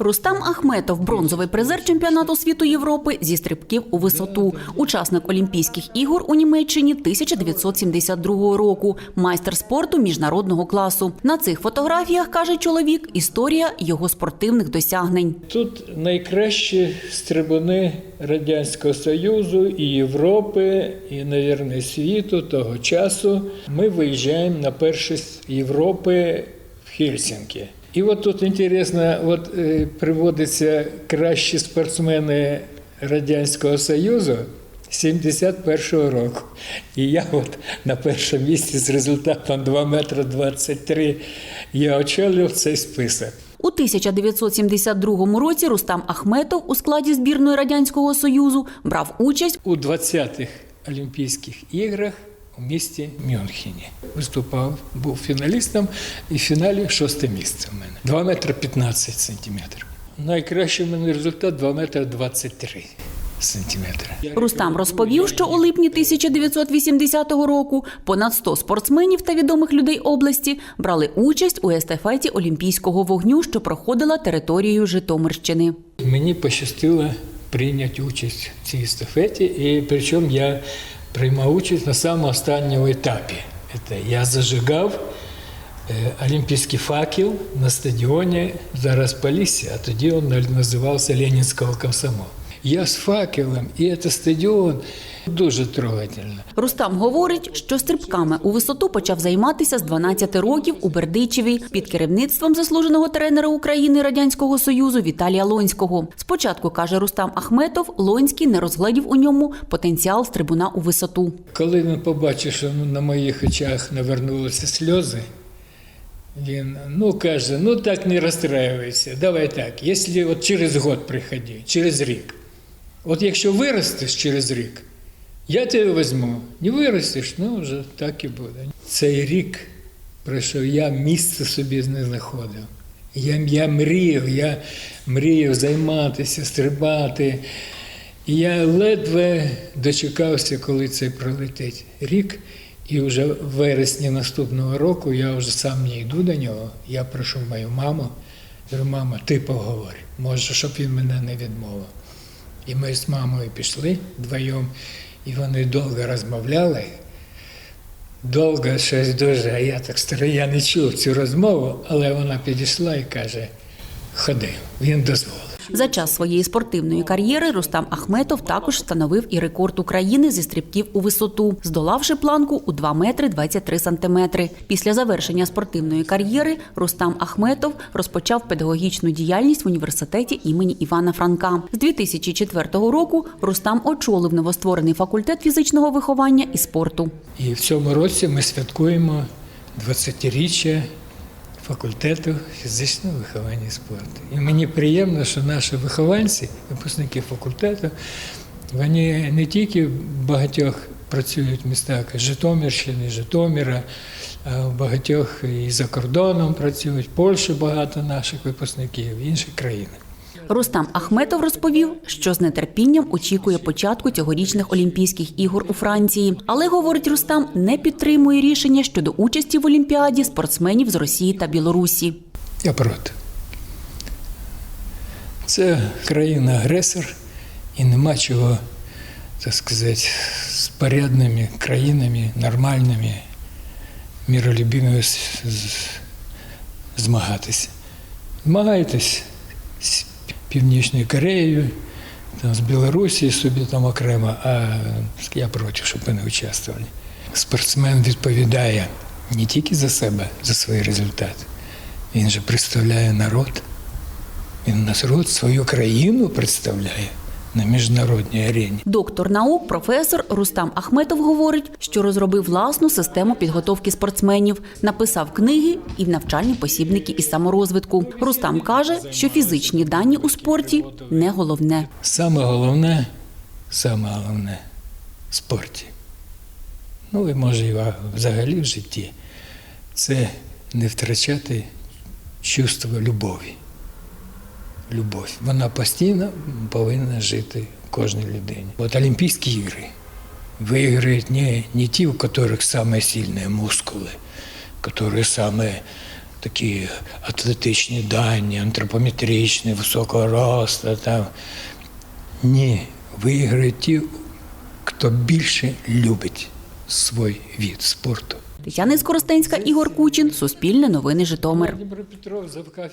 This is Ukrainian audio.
Рустам Ахметов, бронзовий призер чемпіонату світу Європи зі стрибків у висоту, учасник Олімпійських ігор у Німеччині 1972 року, майстер спорту міжнародного класу. На цих фотографіях каже чоловік, історія його спортивних досягнень. Тут найкращі стрибуни Радянського Союзу і Європи, і, навірно, світу того часу. Ми виїжджаємо на першість Європи в Хельсінкі. І от тут інтересно, от е, приводяться кращі спортсмени Радянського Союзу 71-го року. І я от на першому місці з результатом 2 метри 23 я очолював цей список. У 1972 році Рустам Ахметов у складі збірної радянського союзу брав участь у 20-х Олімпійських іграх у місті Мюнхені. Виступав, був фіналістом і в фіналі шосте місце у мене. 2 метри 15 сантиметрів. Найкращий у мене результат 2 метри 23 сантиметри. Рустам розповів, що у липні 1980 року понад 100 спортсменів та відомих людей області брали участь у естафеті Олімпійського вогню, що проходила територією Житомирщини. Мені пощастило прийняти участь в цій естафеті, і причому я приймав участь на самому останньому етапі. Це я зажигав е, олімпійський факел на стадіоні зараз Полісся, а тоді він називався Ленінського комсомолу. Я з факелом, і це стадіон дуже трогательно. Рустам говорить, що стрибками у висоту почав займатися з 12 років у Бердичеві під керівництвом заслуженого тренера України Радянського Союзу Віталія Лонського. Спочатку каже Рустам Ахметов, Лонський не розгледів у ньому потенціал стрибуна у висоту. Коли він побачив, що на моїх очах навернулися сльози, він ну каже: ну так не розстраюйся, давай так. Якщо от через год приходи, через рік. От якщо виростеш через рік, я тебе візьму. Не виростеш, ну вже так і буде. Цей рік пройшов, я місце собі не знаходив. Я, я мріяв, я мріяв займатися, стрибати. І я ледве дочекався, коли це пролетить рік. І вже в вересні наступного року я вже сам не йду до нього. Я прошу мою маму. Говорю, мама, ти поговори, може, щоб він мене не відмовив. І ми з мамою пішли вдвоєм, і вони довго розмовляли. Довго щось дуже, а я так старий, я не чув цю розмову, але вона підійшла і каже: ходи, він дозволив. За час своєї спортивної кар'єри Рустам Ахметов також встановив і рекорд України зі стрибків у висоту, здолавши планку у 2 метри 23 сантиметри. Після завершення спортивної кар'єри Рустам Ахметов розпочав педагогічну діяльність в університеті імені Івана Франка. З 2004 року Рустам очолив новостворений факультет фізичного виховання і спорту. І в цьому році ми святкуємо 20-річчя факультету фізичного виховання і спорту. І мені приємно, що наші вихованці, випускники факультету, вони не тільки в багатьох працюють в містах Житомирщини, Житомира, а в багатьох і за кордоном працюють. В Польщі багато наших випускників, в інших країнах. Рустам Ахметов розповів, що з нетерпінням очікує початку цьогорічних Олімпійських ігор у Франції. Але говорить Рустам, не підтримує рішення щодо участі в Олімпіаді спортсменів з Росії та Білорусі. Я проти. Це країна-агресор, і нема чого, так сказати, з порядними країнами, нормальними, з- змагатися. Змагайтесь Північною Кореєю, там, з Білорусі собі там окремо, а я проти, щоб вони участвували. Спортсмен відповідає не тільки за себе, за свої результати. Він же представляє народ. Він народ свою країну представляє на міжнародній арені. Доктор наук, професор Рустам Ахметов говорить, що розробив власну систему підготовки спортсменів, написав книги і навчальні посібники із саморозвитку. Рустам каже, що фізичні дані у спорті не головне. Саме головне, саме головне в спорті. Ну і може і взагалі в житті. Це не втрачати чувство любові Любов. Вона постійно повинна жити в кожній людині. От Олімпійські ігри виграють не, не ті, у яких самые сильные мускулы, которые самые такі атлетичні дані, антропометричні, високого росту. Там. Ні, виграють ті, хто більше любить свій від спорту. Тетяна Скоростенська, Ігор Кучин, Суспільне новини Житомир. Дніпропетров, завкафедра